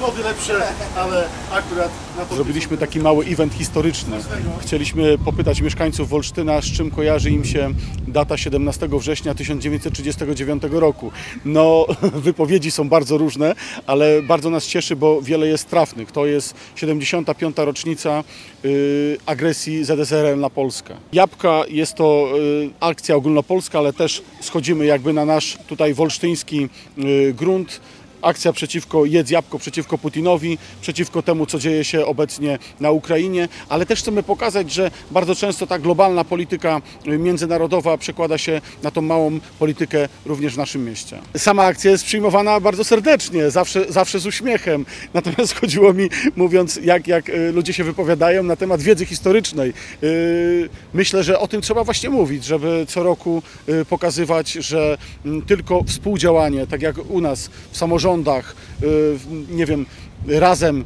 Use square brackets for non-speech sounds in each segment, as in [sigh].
Lody lepsze, ale akurat na to... Zrobiliśmy taki mały event historyczny. Chcieliśmy popytać mieszkańców Wolsztyna, z czym kojarzy im się data 17 września 1939 roku. No, [laughs] wypowiedzi są bardzo różne, ale bardzo nas cieszy, bo wiele jest trafnych. To jest 75. rocznica y, agresji ZSRR na Polskę. Jabłka jest to y, akcja ogólnopolska, ale też schodzimy jakby na nasz tutaj wolsztyński y, grunt. Akcja przeciwko jedz jabłko, przeciwko Putinowi, przeciwko temu, co dzieje się obecnie na Ukrainie, ale też chcemy pokazać, że bardzo często ta globalna polityka y, międzynarodowa przekłada się na tą małą politykę również w naszym mieście. Sama akcja jest przyjmowana bardzo serdecznie, zawsze, zawsze z uśmiechem. [laughs] Natomiast chodziło mi, mówiąc, jak, jak y, ludzie się wypowiadają na temat wiedzy historycznej. Y, Myślę, że o tym trzeba właśnie mówić, żeby co roku pokazywać, że mm, tylko współdziałanie, tak jak u nas w samorządach, y, nie wiem, razem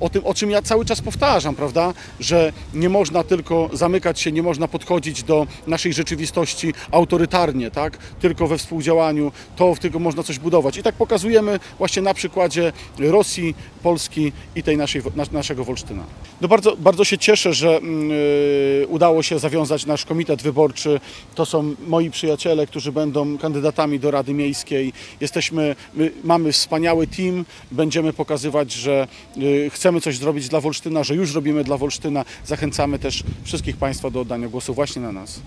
o tym, o czym ja cały czas powtarzam, prawda, że nie można tylko zamykać się, nie można podchodzić do naszej rzeczywistości autorytarnie, tak, tylko we współdziałaniu, to tylko można coś budować. I tak pokazujemy właśnie na przykładzie Rosji, Polski i tej naszej, nas- naszego Wolsztyna. No bardzo, bardzo się cieszę, że mm, y, udało się zawiązać nasz komitet wyborczy. To są moi przyjaciele, którzy będą kandydatami do Rady Miejskiej. Jesteśmy, my mamy wspaniały team, będziemy pokazywać, że y, chcemy coś zrobić dla Wolsztyna, że już robimy dla Wolsztyna. Zachęcamy też wszystkich Państwa do oddania głosu właśnie na nas.